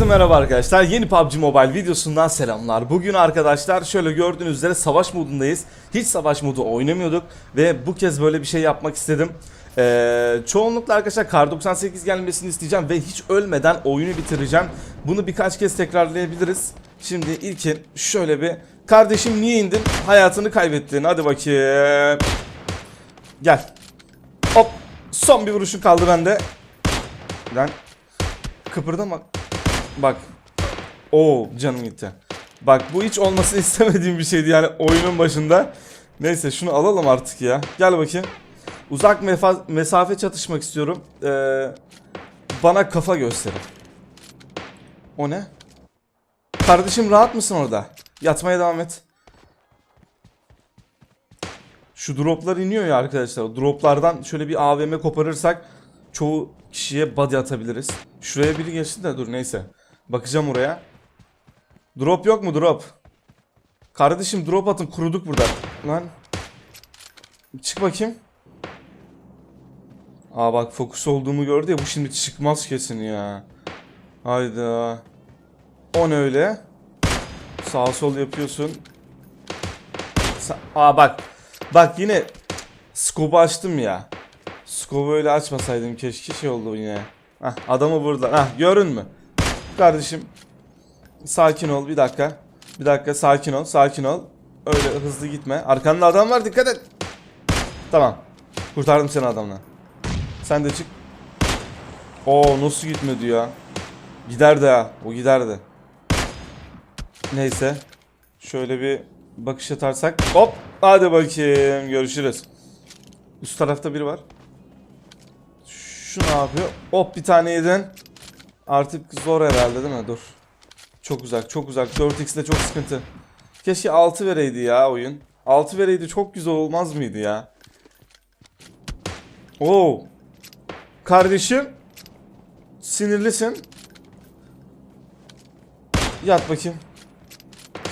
Herkese merhaba arkadaşlar. Yeni PUBG Mobile videosundan selamlar. Bugün arkadaşlar şöyle gördüğünüz üzere savaş modundayız. Hiç savaş modu oynamıyorduk ve bu kez böyle bir şey yapmak istedim. Ee, çoğunlukla arkadaşlar Kar 98 gelmesini isteyeceğim ve hiç ölmeden oyunu bitireceğim. Bunu birkaç kez tekrarlayabiliriz. Şimdi ilkin şöyle bir kardeşim niye indin? Hayatını kaybettin. Hadi bakayım. Gel. Hop. Son bir vuruşun kaldı bende. Lan kıpırdama. Bak. Oo canım gitti. Bak bu hiç olmasını istemediğim bir şeydi yani oyunun başında. Neyse şunu alalım artık ya. Gel bakayım. Uzak mesafe çatışmak istiyorum. Ee, bana kafa gösterin. O ne? Kardeşim rahat mısın orada? Yatmaya devam et. Şu droplar iniyor ya arkadaşlar. Droplardan şöyle bir AVM koparırsak çoğu kişiye body atabiliriz. Şuraya biri geçti de dur neyse. Bakacağım oraya. Drop yok mu drop? Kardeşim drop atın kuruduk burada. Lan. Çık bakayım. Aa bak fokus olduğumu gördü ya bu şimdi çıkmaz kesin ya. Hayda. O ne öyle? Sağ sol yapıyorsun. Sa- Aa bak. Bak yine scope'u açtım ya. Scope'u öyle açmasaydım keşke şey oldu yine. Hah adamı burada. Hah görün mü? Kardeşim sakin ol bir dakika. Bir dakika sakin ol sakin ol. Öyle hızlı gitme. Arkanda adam var dikkat et. Tamam. Kurtardım seni adamla. Sen de çık. Oo nasıl gitmedi ya? Giderdi ha. O giderdi. Neyse. Şöyle bir bakış atarsak. Hop. Hadi bakayım. Görüşürüz. Üst tarafta biri var. Şu ne yapıyor? Hop bir tane yedin. Artık zor herhalde değil mi? Dur. Çok uzak çok uzak. 4x'de çok sıkıntı. Keşke 6 vereydi ya oyun. 6 vereydi çok güzel olmaz mıydı ya? Oo. Kardeşim. Sinirlisin. Yat bakayım.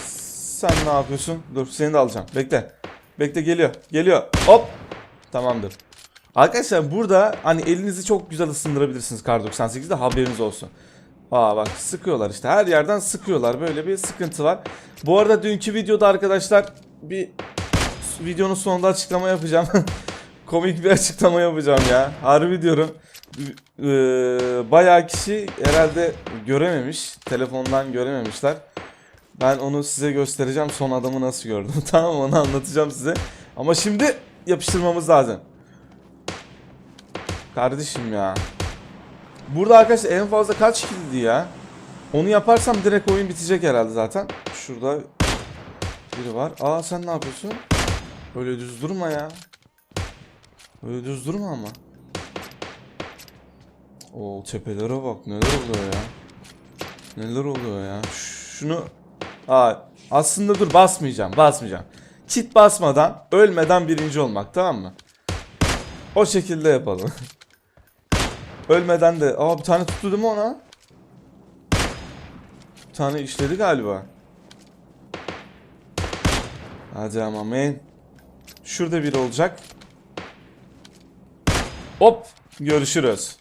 Sen ne yapıyorsun? Dur seni de alacağım. Bekle. Bekle geliyor. Geliyor. Hop. Tamamdır. Arkadaşlar burada hani elinizi çok güzel ısındırabilirsiniz Kar 98'de haberiniz olsun. Aa bak sıkıyorlar işte her yerden sıkıyorlar böyle bir sıkıntı var. Bu arada dünkü videoda arkadaşlar bir videonun sonunda açıklama yapacağım. Komik bir açıklama yapacağım ya. Harbi diyorum. Ee, bayağı kişi herhalde görememiş. Telefondan görememişler. Ben onu size göstereceğim. Son adamı nasıl gördüm. tamam onu anlatacağım size. Ama şimdi yapıştırmamız lazım. Kardeşim ya. Burada arkadaşlar en fazla kaç kildi ya? Onu yaparsam direkt oyun bitecek herhalde zaten. Şurada biri var. Aa sen ne yapıyorsun? Öyle düz durma ya. Öyle düz durma ama. O tepelere bak neler oluyor ya. Neler oluyor ya. Şunu Aa, aslında dur basmayacağım basmayacağım. Kit basmadan ölmeden birinci olmak tamam mı? O şekilde yapalım. Ölmeden de. Aa bir tane tuttu değil mi ona? Bir tane işledi galiba. Hadi ama man. Şurada biri olacak. Hop. Görüşürüz.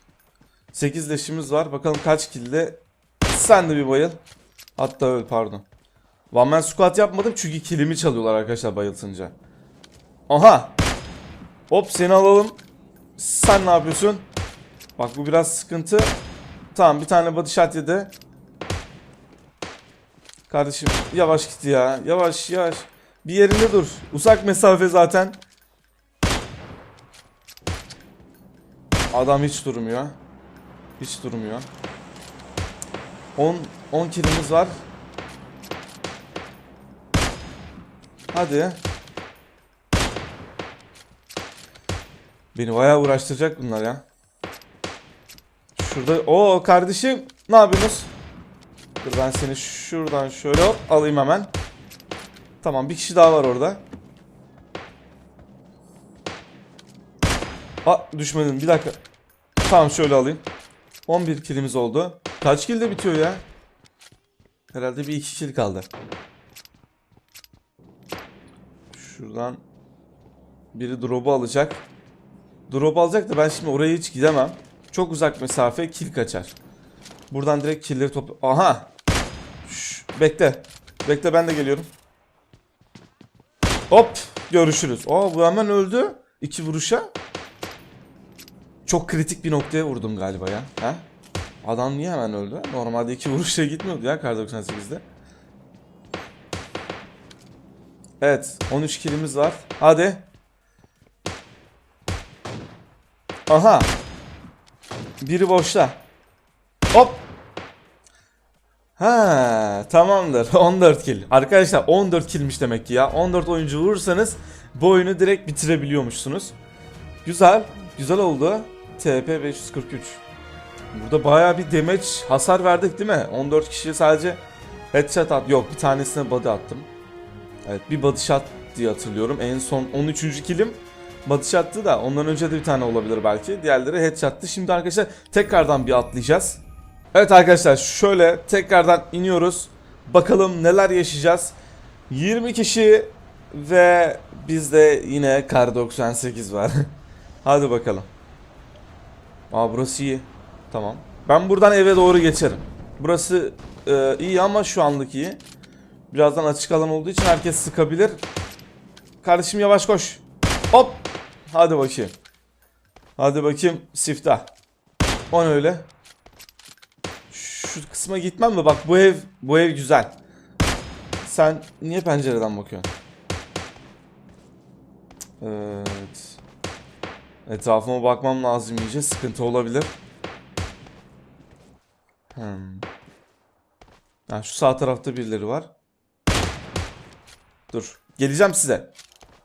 8 leşimiz var. Bakalım kaç kilde. Sen de bir bayıl. Hatta öl pardon. One man squat yapmadım çünkü kilimi çalıyorlar arkadaşlar bayıltınca. Aha. Hop seni alalım. Sen ne yapıyorsun? Bak bu biraz sıkıntı. Tamam bir tane body shot yedi. Kardeşim yavaş git ya. Yavaş yavaş. Bir yerinde dur. Uzak mesafe zaten. Adam hiç durmuyor. Hiç durmuyor. 10 10 kilimiz var. Hadi. Beni bayağı uğraştıracak bunlar ya. Şurada o kardeşim ne yapıyorsunuz? Dur ben seni şuradan şöyle hop alayım hemen. Tamam bir kişi daha var orada. Aa düşmedin bir dakika. Tamam şöyle alayım. 11 kilimiz oldu. Kaç kill de bitiyor ya? Herhalde bir iki kill kaldı. Şuradan biri drop'u alacak. Drop alacak da ben şimdi oraya hiç gidemem. Çok uzak mesafe kill kaçar. Buradan direkt killleri topla... Aha! Şş, bekle. Bekle ben de geliyorum. Hop! Görüşürüz. Aa bu hemen öldü. İki vuruşa. Çok kritik bir noktaya vurdum galiba ya. Ha? Adam niye hemen öldü? Normalde iki vuruşa gitmiyordu ya Kar 98'de. Evet 13 kilimiz var. Hadi. Aha. Biri boşta. Hop. Ha, tamamdır. 14 kill. Arkadaşlar 14 killmiş demek ki ya. 14 oyuncu vurursanız bu oyunu direkt bitirebiliyormuşsunuz. Güzel. Güzel oldu. TP 543. Burada bayağı bir damage hasar verdik değil mi? 14 kişiye sadece headshot at. Yok bir tanesine body attım. Evet bir body shot diye hatırlıyorum. En son 13. kilim shot'tı da ondan önce de bir tane olabilir belki. Diğerleri headshot'tı. Şimdi arkadaşlar tekrardan bir atlayacağız. Evet arkadaşlar şöyle tekrardan iniyoruz. Bakalım neler yaşayacağız. 20 kişi ve bizde yine kar 98 var. Hadi bakalım. Aa burası iyi. Tamam. Ben buradan eve doğru geçerim. Burası e, iyi ama şu anlık iyi. Birazdan açık alan olduğu için herkes sıkabilir. Kardeşim yavaş koş. Hop. Hadi bakayım. Hadi bakayım siftah. O ne öyle? Şu kısma gitmem mi? Bak bu ev bu ev güzel. Sen niye pencereden bakıyorsun? Evet. Etrafıma bakmam lazım iyice. Sıkıntı olabilir. Hmm. Ha, şu sağ tarafta birileri var. Dur. Geleceğim size.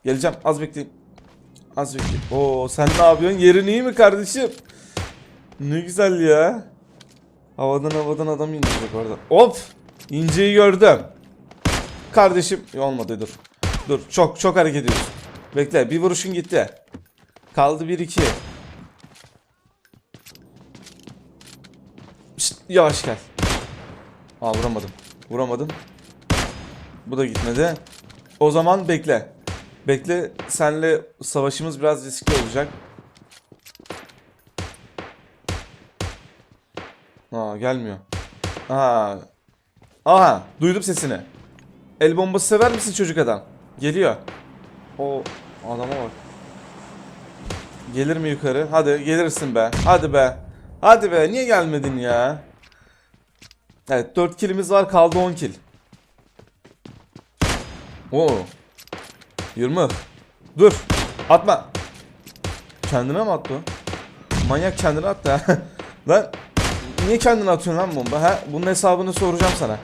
Geleceğim. Az bekleyin. Az bekleyin. Oo sen ne yapıyorsun? Yerin iyi mi kardeşim? Ne güzel ya. Havadan havadan adam indirecek orada. Hop! İnceyi gördüm. Kardeşim olmadı dur. Dur çok çok hareket ediyorsun. Bekle bir vuruşun gitti. Kaldı 1-2. Şşt, yavaş gel. Aa vuramadım. Vuramadım. Bu da gitmedi. O zaman bekle. Bekle senle savaşımız biraz riskli olacak. Aa gelmiyor. Aa. Aha duydum sesini. El bombası sever misin çocuk adam? Geliyor. O adama bak. Gelir mi yukarı? Hadi gelirsin be. Hadi be. Hadi be. Niye gelmedin ya? Evet 4 kilimiz var kaldı 10 kil. Oo. 20. Dur. Atma. Kendine mi attı? Manyak kendine attı ha. Lan niye kendine atıyorsun lan bomba? Ha? Bunun hesabını soracağım sana.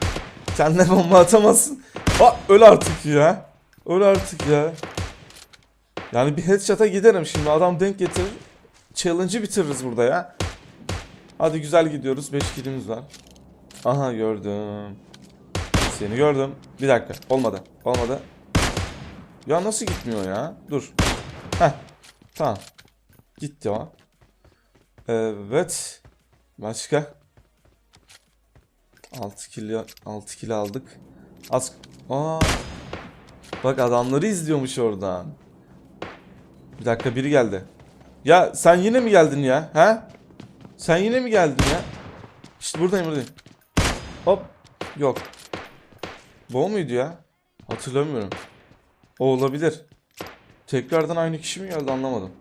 Kendine bomba atamazsın. Aa, öl artık ya. Öl artık ya. Yani bir headshot'a giderim şimdi. Adam denk getirir. Challenge'ı bitiririz burada ya. Hadi güzel gidiyoruz. 5 kilimiz var. Aha gördüm. Seni gördüm. Bir dakika. Olmadı. Olmadı. Ya nasıl gitmiyor ya? Dur. Heh. Tamam. Gitti o. Evet. Başka? 6 kilo 6 kilo aldık. Az Aa. Bak adamları izliyormuş oradan. Bir dakika biri geldi. Ya sen yine mi geldin ya? Ha? Sen yine mi geldin ya? İşte buradayım buradayım. Hop. Yok. Bu muydu ya? Hatırlamıyorum. O olabilir. Tekrardan aynı kişi mi geldi anlamadım.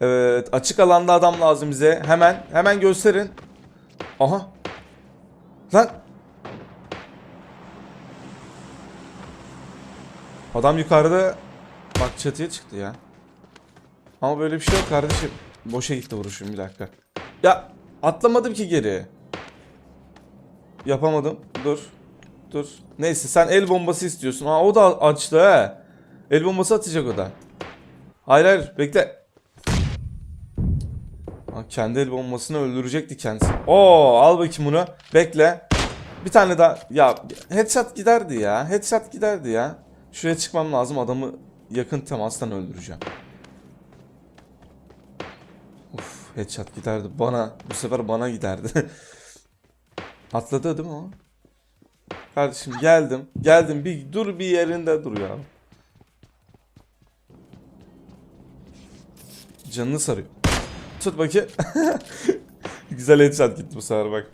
Evet açık alanda adam lazım bize. Hemen hemen gösterin. Aha. Lan. Adam yukarıda bak çatıya çıktı ya. Ama böyle bir şey yok kardeşim. Boşa gitti vuruşum bir dakika. Ya atlamadım ki geri. Yapamadım. Dur. Dur. Neyse sen el bombası istiyorsun. Aa o da açtı he. El bombası atacak o da. Hayır hayır bekle. Aa, kendi el bombasını öldürecekti kendisi. Oo al bakayım bunu. Bekle. Bir tane daha. Ya headshot giderdi ya. Headshot giderdi ya. Şuraya çıkmam lazım. Adamı yakın temastan öldüreceğim. Uf headshot giderdi. Bana. Bu sefer bana giderdi. Atladı değil mi o? Kardeşim geldim. Geldim. Bir dur bir yerinde dur ya. Canını sarıyor. Tut bakayım. Güzel headshot gitti bu sefer bak.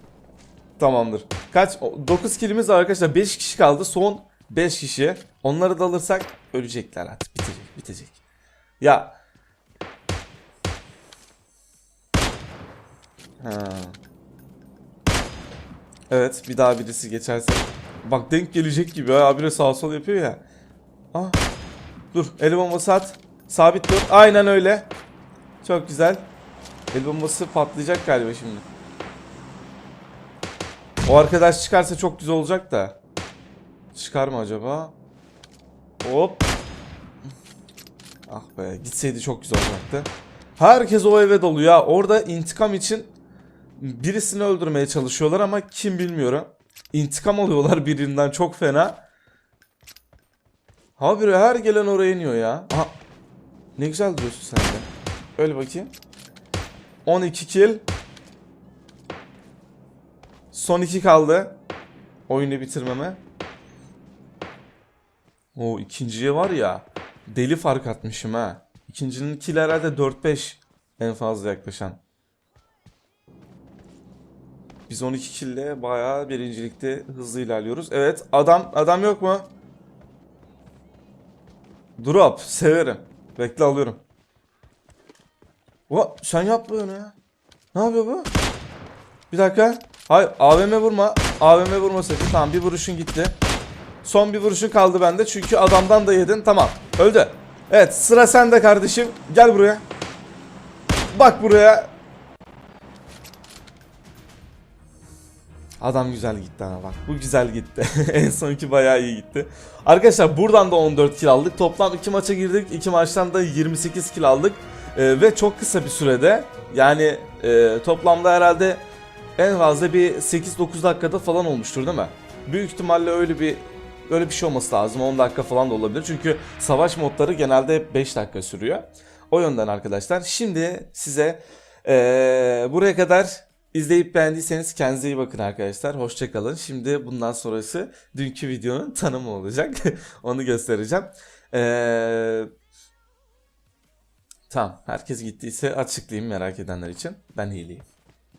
Tamamdır. Kaç? 9 kilimiz var arkadaşlar. 5 kişi kaldı. Son 5 kişi. Onları da alırsak ölecekler artık. Bitecek, bitecek. Ya. Ha. Evet, bir daha birisi geçerse. Bak denk gelecek gibi ha. Abire sağ sol yapıyor ya. Ah. Dur, el bombası at. Sabit dur. Aynen öyle. Çok güzel. El bombası patlayacak galiba şimdi. O arkadaş çıkarsa çok güzel olacak da. Çıkar mı acaba? Hop. Ah be gitseydi çok güzel olacaktı. Herkes o eve dolu ya. Orada intikam için birisini öldürmeye çalışıyorlar ama kim bilmiyorum. İntikam alıyorlar birinden çok fena. Habire her gelen oraya iniyor ya. Aha. Ne güzel diyorsun sen de. Öyle bakayım. 12 kill. Son 2 kaldı. Oyunu bitirmeme. O ikinciye var ya. Deli fark atmışım ha. İkincinin kill herhalde 4-5 en fazla yaklaşan. Biz 12 kille bayağı birincilikte hızlı ilerliyoruz. Evet adam adam yok mu? Drop severim. Bekle alıyorum. Va sen yapma onu ya. Ne yapıyor bu? Bir dakika. Hayır AVM vurma. AVM vurma sakın. Tamam bir vuruşun gitti. Son bir vuruşun kaldı bende. Çünkü adamdan da yedin. Tamam. Öldü. Evet sıra sende kardeşim. Gel buraya. Bak buraya. Adam güzel gitti ama bak. Bu güzel gitti. en sonki bayağı iyi gitti. Arkadaşlar buradan da 14 kill aldık. Toplam 2 maça girdik. 2 maçtan da 28 kill aldık. Ee, ve çok kısa bir sürede yani e, toplamda herhalde en fazla bir 8-9 dakikada falan olmuştur değil mi? Büyük ihtimalle öyle bir öyle bir şey olması lazım. 10 dakika falan da olabilir. Çünkü savaş modları genelde hep 5 dakika sürüyor. O yönden arkadaşlar. Şimdi size eee, buraya kadar izleyip beğendiyseniz kendinize iyi bakın arkadaşlar. Hoşçakalın. Şimdi bundan sonrası dünkü videonun tanımı olacak. Onu göstereceğim. Eee Tamam. Herkes gittiyse açıklayayım merak edenler için. Ben hileyim.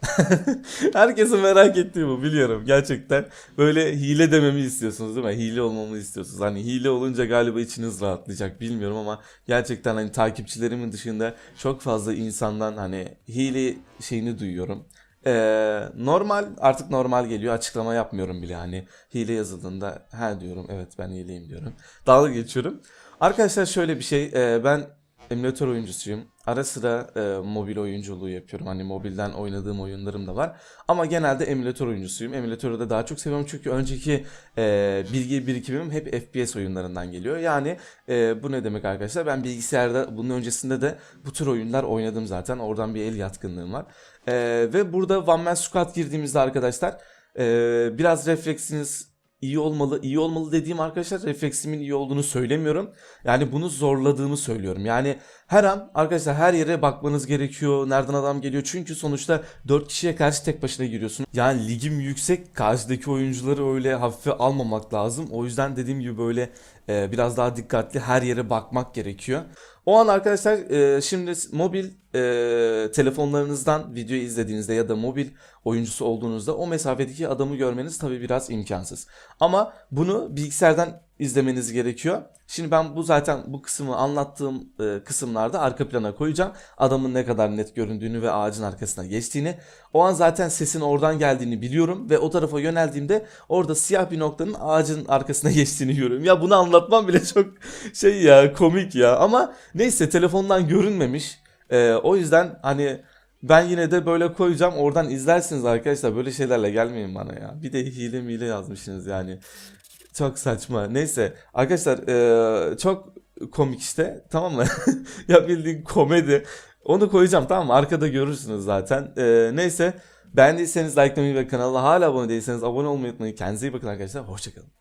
Herkesin merak ettiği bu biliyorum gerçekten. Böyle hile dememi istiyorsunuz değil mi? Hile olmamı istiyorsunuz. Hani hile olunca galiba içiniz rahatlayacak bilmiyorum ama gerçekten hani takipçilerimin dışında çok fazla insandan hani hile şeyini duyuyorum. Ee, normal artık normal geliyor açıklama yapmıyorum bile hani hile yazıldığında ha diyorum evet ben hileyim diyorum. Dalga geçiyorum. Arkadaşlar şöyle bir şey e, ben emülatör oyuncusuyum. Ara sıra e, mobil oyunculuğu yapıyorum. Hani mobilden oynadığım oyunlarım da var. Ama genelde emülatör oyuncusuyum. Emülatörü de daha çok seviyorum çünkü önceki e, bilgi birikimim hep FPS oyunlarından geliyor. Yani e, bu ne demek arkadaşlar? Ben bilgisayarda bunun öncesinde de bu tür oyunlar oynadım zaten. Oradan bir el yatkınlığım var. E, ve burada One Man Squad girdiğimizde arkadaşlar e, biraz refleksiniz iyi olmalı. İyi olmalı dediğim arkadaşlar refleksimin iyi olduğunu söylemiyorum. Yani bunu zorladığımı söylüyorum. Yani her an arkadaşlar her yere bakmanız gerekiyor. Nereden adam geliyor? Çünkü sonuçta 4 kişiye karşı tek başına giriyorsun. Yani ligim yüksek. Karşıdaki oyuncuları öyle hafife almamak lazım. O yüzden dediğim gibi böyle e, biraz daha dikkatli her yere bakmak gerekiyor. O an arkadaşlar e, şimdi mobil e, telefonlarınızdan video izlediğinizde ya da mobil oyuncusu olduğunuzda o mesafedeki adamı görmeniz tabi biraz imkansız. Ama bunu bilgisayardan izlemeniz gerekiyor. Şimdi ben bu zaten bu kısmı anlattığım e, kısımlarda arka plana koyacağım. Adamın ne kadar net göründüğünü ve ağacın arkasına geçtiğini. O an zaten sesin oradan geldiğini biliyorum ve o tarafa yöneldiğimde orada siyah bir noktanın ağacın arkasına geçtiğini görüyorum. Ya bunu anlatmam bile çok şey ya komik ya ama neyse telefondan görünmemiş. E, o yüzden hani ben yine de böyle koyacağım. Oradan izlersiniz arkadaşlar. Böyle şeylerle gelmeyin bana ya. Bir de hile mile yazmışsınız yani. Çok saçma. Neyse arkadaşlar eee, çok komik işte tamam mı? ya bildiğin komedi. Onu koyacağım tamam mı? Arkada görürsünüz zaten. Eee, neyse beğendiyseniz likelamayı ve kanala hala abone değilseniz abone olmayı unutmayın. Kendinize iyi bakın arkadaşlar. Hoşçakalın.